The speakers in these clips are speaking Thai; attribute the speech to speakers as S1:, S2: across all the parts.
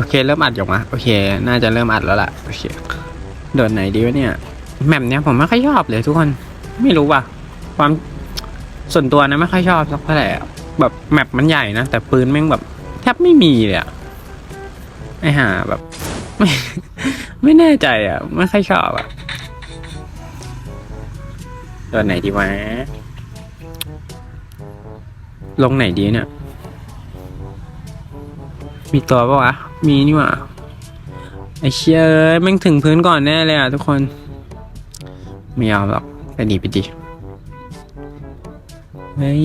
S1: โอเค เริ่มอัดอยู่มะโอเค น่าจะเริ่มอัดแล้วล่ะโอเคโดดไหนดีวะเนี่ยแมปเนี้ยผมไม่ค่อยชอบเลยทุกคนไม่รู้ว่ะความส่วนตัวนะไม่ค่อยชอบสักเท่าไหร่ะแบบแมปมันใหญ่นะแต่ปืนแม่งแบบแทบไม่มีเลยอะไอห่าแบบไม่ไม่แน่ใจอะไม่ค่อยชอบอะโดดไหนดีวะลงไหนดีเนี่ยมีตัวปะวะ มีนี่หว่าไอเชี่ยเอ้ยแม่งถึงพื้นก่อนแน่เลยอะทุกคนไม่เอาหรอกไปดีไปดีเฮ้ย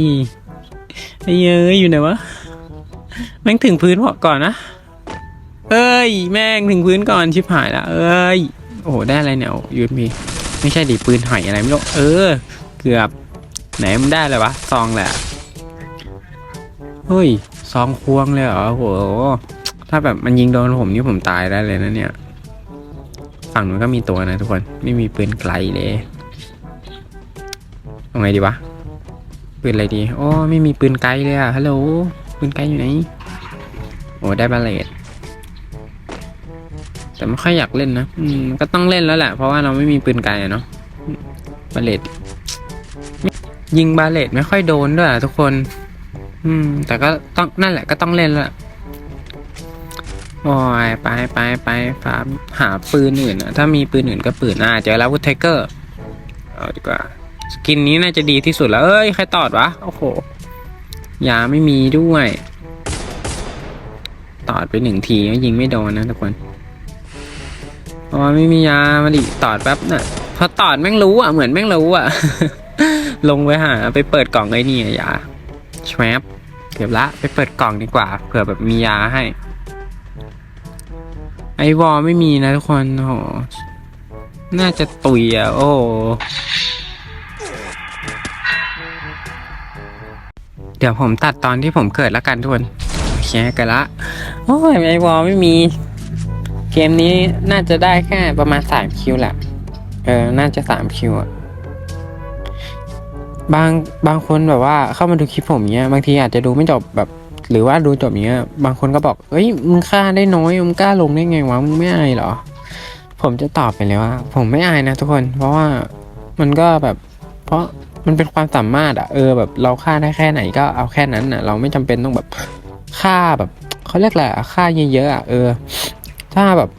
S1: ไอ้เอ้ยอยู่ไหนวะแม่งถึงพื้นก่อนนะเอ้ย แม่งถึงพื้นก่อนชิบหายละเอ้ยโอ้โหได้อะไรเนี่ยยูนพีไม่ใช่ดิปืนหอยอะไรไม่รู้เออ เกือบไหนมันได้เลยวะซองแหละเฮ้ยซองควงเลยเหรอโห ถ้าแบบมันยิงโดนผมนี่ผมตายได้เลยนะเนี่ย ฝั่งนู้นก็มีตัวนะทุกคน ไม่มีปืนไกลเลยเอาไงดีวะ ปืนอะไรดี โอ้ไม่มีปืนไกลเลยอะฮัลโหล ปืนไกลอยู่ไหน โอ้ได้บาเลตแต่ไม่ค่อยอยากเล่นนะอืมก็ต้องเล่นแล้วแหละ เพราะว่าเราไม่มีปืนไกลอะเนาะบาเลตยิงบาเลตไม่ค่อยโดนด้วยทุกคน อืม แต่ก็ต้องนั่นแหละก็ต้องเล่นแล้วแหละ โอ้ยไปไปไปฟาร์มหาปืนอื่นอะถ้ามีปืนอื่นก็ปืนอ่าเจอแล้ววูดไทเกอร์เอาดีกว่าสกินนี้น่าจะดีที่สุดแล้ว เอ้ย ใครตอดวะ โอ้โห ยาไม่มีด้วย ตอดไปหนึ่งทีก็ยิงไม่โดนนะทุกคนเพราะว่าไม่มียามาดิตอดแป๊บน่ะพอตอดแม่งรู้อะ เหมือนแม่งรู้อะ ลงไปหา ไปเปิดกล่องไอ้นี่ยาแชวบเก็บละ ไปเปิดกล่องดีกว่า เผื่อแบบมียาให้ ไอวอลไม่มีนะทุกคนโอ้โหน่าจะตุยอะ โอ้เดี๋ยวผมตัดตอนที่ผมเกิดแล้วกันทุกคนโอเคกันละ โอ้ยไอวอลไม่มี เกมนี้น่าจะได้แค่ประมาณสามคิวแหละ เออ น่าจะสามคิวอะบางบางคนแบบว่าเข้ามาดูคลิปผมเนี้ย บางทีอาจจะดูไม่จบแบบ หรือว่าดูจบเนี้ย บางคนก็บอกเอ้ยมึงฆ่าได้น้อยมึงกล้าลงได้ไงวะมึงไม่อายหรอ ผมจะตอบไปเลยว่า ผมไม่อายนะทุกคน เพราะว่ามันก็แบบ เพราะมันเป็นความสามารถอะเออแบบเราฆ่าได้แค่ไหนก็เอาแค่นั้นอะเราไม่จำเป็นต้องแบบฆ่าแบบเขาเรียกแหละไรอะฆ่าเยอะๆอะเออ ถ้าแบบ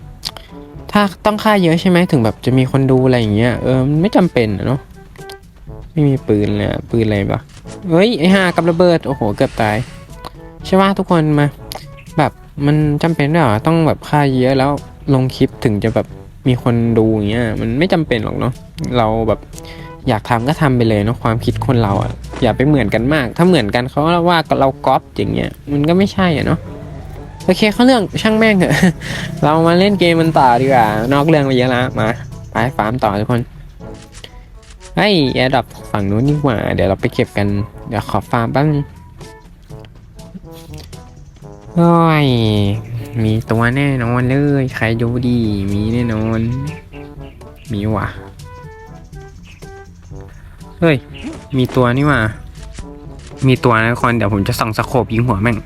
S1: ถ้าต้องฆ่าเยอะใช่ไหมถึงแบบจะมีคนดูอะไรอย่างเงี้ยเออมันไม่จำเป็นเนาะไม่มีปืนเลยปืนอะไรปะเฮ้ยไอห่ากับระเบิดโอ้โหเกือบตาย ใช่ว่าทุกคนมา แบบมันจำเป็นด้วยหรอต้องแบบค่าเยอะแล้วลงคลิปถึงจะแบบมีคนดูอย่างเงี้ยมันไม่จำเป็นหรอกเนาะเราแบบอยากทำก็ทำไปเลยเนาะความคิดคนเราอะอย่าไปเหมือนกันมาก ถ้าเหมือนกันเขาว่าเราก๊อปอย่างเงี้ยมันก็ไม่ใช่อะเนาะโอเคเขาเรื่องช่างแม่งเถอะเรามาเล่นเกมมันต่อดีกว่านอกเรื่องไปเยอะละมาไปฟาร์มต่อทุกคนไอ้แอร์ดับฝั่งนู้นดีกว่า เดี๋ยวเราไปเก็บกัน เดี๋ยวขอฟาร์มแป๊บนึง โอ้ยมีตัวแน่นอนเลย ใครดูดี มีแน่นอน มีว่ะ เฮ้ย มีตัวนี่ว่ะ มีตัวนะทุกคนเดี๋ยวผมจะส่องสโคบยิงหัวแม่ง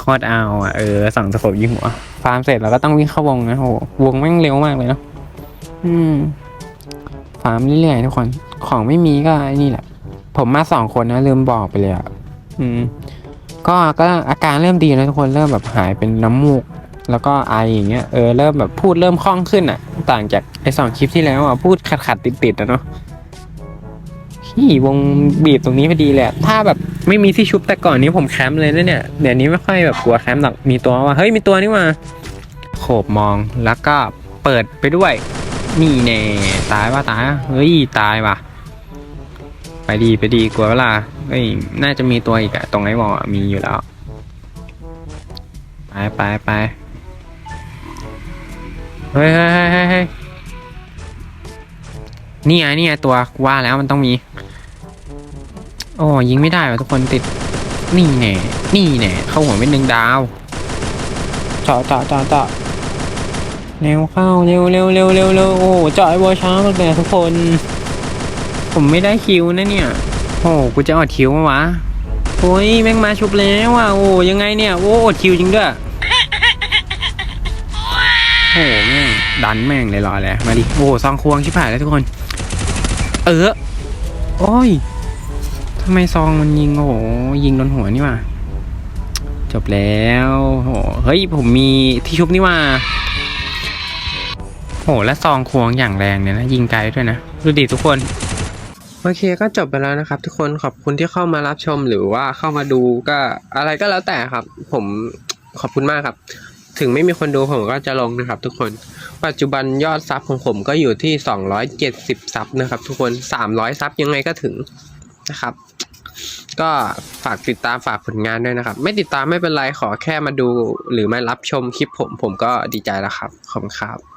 S1: คตรเอาอะเออสั่งสโคบยิงหัวฟาร์มเสร็จเราก็ต้องวิ่งเข้าวงนะโหวงแม่งเร็วมากเลยเนาะ อืม ฟาร์มเรื่อยๆทุกคน ของไม่มีก็ไอ้นี่แหละ ผมมาสองคนนะลืมบอกไปเลยอะ อืม ก็ก็อาการเริ่มดีแล้วทุกคนเริ่มแบบหายเป็นน้ำมูก แล้วก็ไออย่างเงี้ยเออเริ่มแบบพูดเริ่มคล่องขึ้นอะ ต่างจากไอสองคลิปที่แล้วอะพูดขัดขัดติดติดๆอะเนาะที่วงบีบตรงนี้พอดีเละ ถ้าแบบไม่มีที่ชุบแต่ก่อนนี้ผมแคมป์เลยนะเนี่ย เดี๋ยวนี้ไม่ค่อยแบบกลัวแคมป์หรอก มีตัวว่า เฮ้ยมีตัวนี่มา โขบมอง แล้วก็เปิดไปด้วย นี่แน่ตายว่าตายเฮ้ยตายว่ะ ไปดีไปดีกลัวเวลาเฮ้ยน่าจะมีตัวอีกอะตรงไอ้วอลอะมีอยู่แล้ว ไปไปไปเฮ้ยเฮ้ยเฮ้ยเฮ้ยเฮ้ยนี่ไงนี่ไงตัวกูว่าแล้วมันต้องมี โอ้ยิงไม่ได้ว่ะทุกคนติด นี่แน่นี่แน่เข้าหัวเป็นหนึ่งดาวเจาะเจาะเจาะเจาะ เร็วเข้าเร็วเร็วเร็วเร็วเร็วโอ้เจาะไอ้บอช้ามากเลยทุกคน ผมไม่ได้คิวนะเนี่ย โอ้กูจะอดคิวมาวะโอ้ยแม่งมาชุบแล้วอะโอ้ยังไงเนี่ยโอ้อดคิวจริงด้วยโอ้แม่งดันแม่งเลยรอเลยมาดิโอ้ซองควงชิบหายแล้วทุกคน เออโอ้ยทำไมซองมันยิงโอ้โหยิงโดนหัวนี่ว่ะจบแล้วโอ้เฮ้ยผมมีที่ชุบนี่ว่ะ โหและซองควงอย่างแรงเนี่ยนะยิงไกลด้วยนะดูดิทุกคน โอเคก็จบไปแล้วนะครับ ทุกคนขอบคุณที่เข้ามารับชมหรือว่าเข้ามาดูก็อะไรก็แล้วแต่ครับ ผมขอบคุณมากครับ ถึงไม่มีคนดูผมก็จะลงนะครับ ทุกคนปัจจุบันยอดซับของผมก็อยู่ที่ 270ซับนะครับ ทุกคน300ซับยังไงก็ถึงนะครับ ก็ฝากติดตามฝากผลงานด้วยนะครับ ไม่ติดตามไม่เป็นไรขอแค่มาดูหรือมารับชมคลิปผมผมก็ดีใจแล้วครับขอบคุณครับ